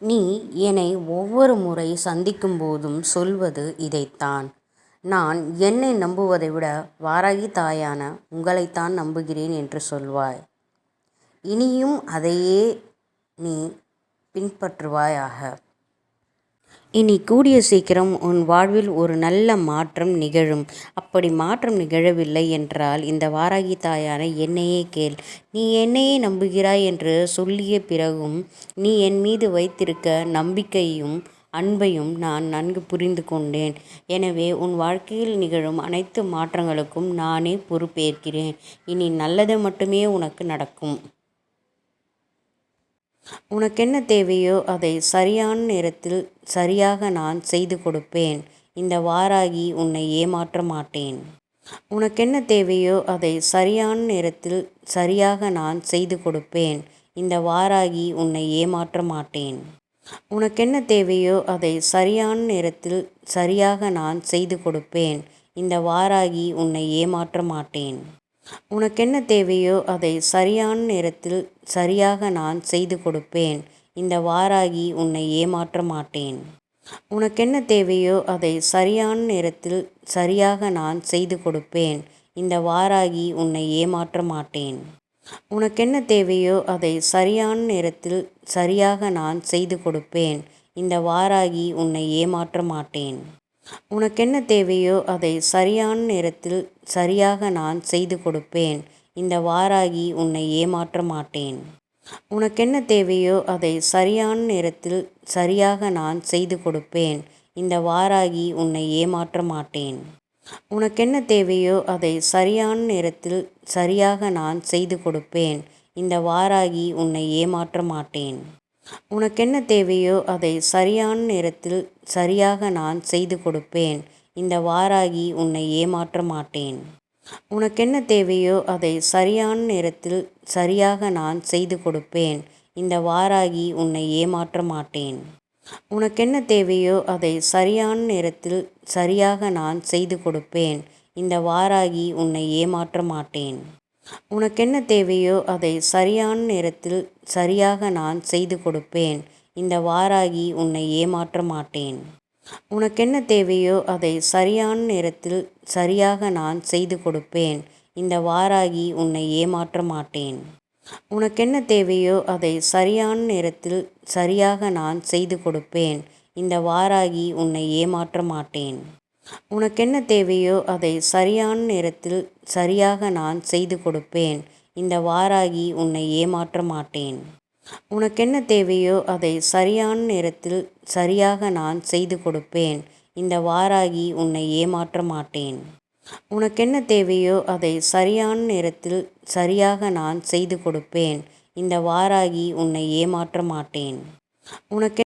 நீ என்னை ஒவ்வொரு முறை சந்திக்கும் போதும் சொல்வது இதைத்தான். நான் என்னை நம்புவதை விட வாராகி தாயான உங்களைத்தான் நம்புகிறேன் என்று சொல்வாய். இனியும் அதையே நீ பின்பற்றுவாயாக. இனி கூடிய சீக்கிரம் உன் வாழ்வில் ஒரு நல்ல மாற்றம் நிகழும். அப்படி மாற்றம் நிகழவில்லை என்றால் இந்த வாராகி தாயான என்னையே கேள். நீ என்னையே நம்புகிறாய் என்று சொல்லிய பிறகும் நீ என் மீது வைத்திருக்க நம்பிக்கையும் அன்பையும் நான் நன்கு புரிந்து கொண்டேன். எனவே உன் வாழ்க்கையில் நிகழும் அனைத்து மாற்றங்களுக்கும் நானே பொறுப்பேற்கிறேன். இனி நல்லது மட்டுமே உனக்கு நடக்கும். உனக்கென்ன தேவையோ அதை சரியான நேரத்தில் சரியாக நான் செய்து கொடுப்பேன். இந்த வாராகி உன்னை ஏமாற்ற மாட்டேன். உனக்கென்ன தேவையோ அதை சரியான நேரத்தில் சரியாக நான் செய்து கொடுப்பேன். இந்த வாராகி உன்னை ஏமாற்ற மாட்டேன். உனக்கென்ன தேவையோ அதை சரியான நேரத்தில் சரியாக நான் செய்து கொடுப்பேன். இந்த வாராகி உன்னை ஏமாற்ற மாட்டேன். உனக்கென்ன தேவையோ அதை சரியான நேரத்தில் சரியாக நான் செய்து கொடுப்பேன். இந்த வாராகி உன்னை ஏமாற்ற மாட்டேன். உனக்கென்ன தேவையோ அதை சரியான நேரத்தில் சரியாக நான் செய்து கொடுப்பேன். இந்த வாராகி உன்னை ஏமாற்ற மாட்டேன். உனக்கென்ன தேவையோ அதை சரியான நேரத்தில் சரியாக நான் செய்து கொடுப்பேன். இந்த வாராகி உன்னை ஏமாற்ற மாட்டேன். உனக்கென்ன தேவையோ அதை சரியான நேரத்தில் சரியாக நான் செய்து கொடுப்பேன். இந்த வாராகி உன்னை ஏமாற்ற மாட்டேன். உனக்கென்ன தேவையோ அதை சரியான நேரத்தில் சரியாக நான் செய்து கொடுப்பேன். இந்த வாராகி உன்னை ஏமாற்ற மாட்டேன். உனக்கென்ன தேவையோ அதை சரியான நேரத்தில் சரியாக நான் செய்து கொடுப்பேன். இந்த வாராகி உன்னை ஏமாற்ற மாட்டேன். உனக்கென்ன தேவையோ அதை சரியான நேரத்தில் சரியாக நான் செய்து கொடுப்பேன். இந்த வாராகி உன்னை ஏமாற்ற மாட்டேன். உனக்கென்ன தேவையோ அதை சரியான நேரத்தில் சரியாக நான் செய்து கொடுப்பேன். இந்த வாராகி உன்னை ஏமாற்ற மாட்டேன். உனக்கென்ன தேவையோ அதை சரியான நேரத்தில் சரியாக நான் செய்து கொடுப்பேன். இந்த வாராகி உன்னை ஏமாற்ற மாட்டேன். உனக்கென்ன தேவையோ அதை சரியான நேரத்தில் சரியாக நான் செய்து கொடுப்பேன். இந்த வாராகி உன்னை ஏமாற்ற மாட்டேன். உனக்கென்ன தேவையோ அதை சரியான நேரத்தில் சரியாக நான் செய்து கொடுப்பேன். இந்த வாராகி உன்னை ஏமாற்ற மாட்டேன். உனக்கென்ன தேவையோ அதை சரியான நேரத்தில் சரியாக நான் செய்து கொடுப்பேன். இந்த வாராகி உன்னை ஏமாற்ற மாட்டேன். உனக்கென்ன தேவையோ அதை சரியான நேரத்தில் சரியாக நான் செய்து கொடுப்பேன். இந்த வாராகி உன்னை ஏமாற்ற மாட்டேன். உனக்கென்ன தேவையோ அதை சரியான நேரத்தில் சரியாக நான் செய்து கொடுப்பேன். இந்த வாராகி உன்னை ஏமாற்ற மாட்டேன். உனக்கென்ன தேவையோ அதை சரியான நேரத்தில் சரியாக நான் செய்து கொடுப்பேன். இந்த வாராகி உன்னை ஏமாற்ற மாட்டேன். உனக்கு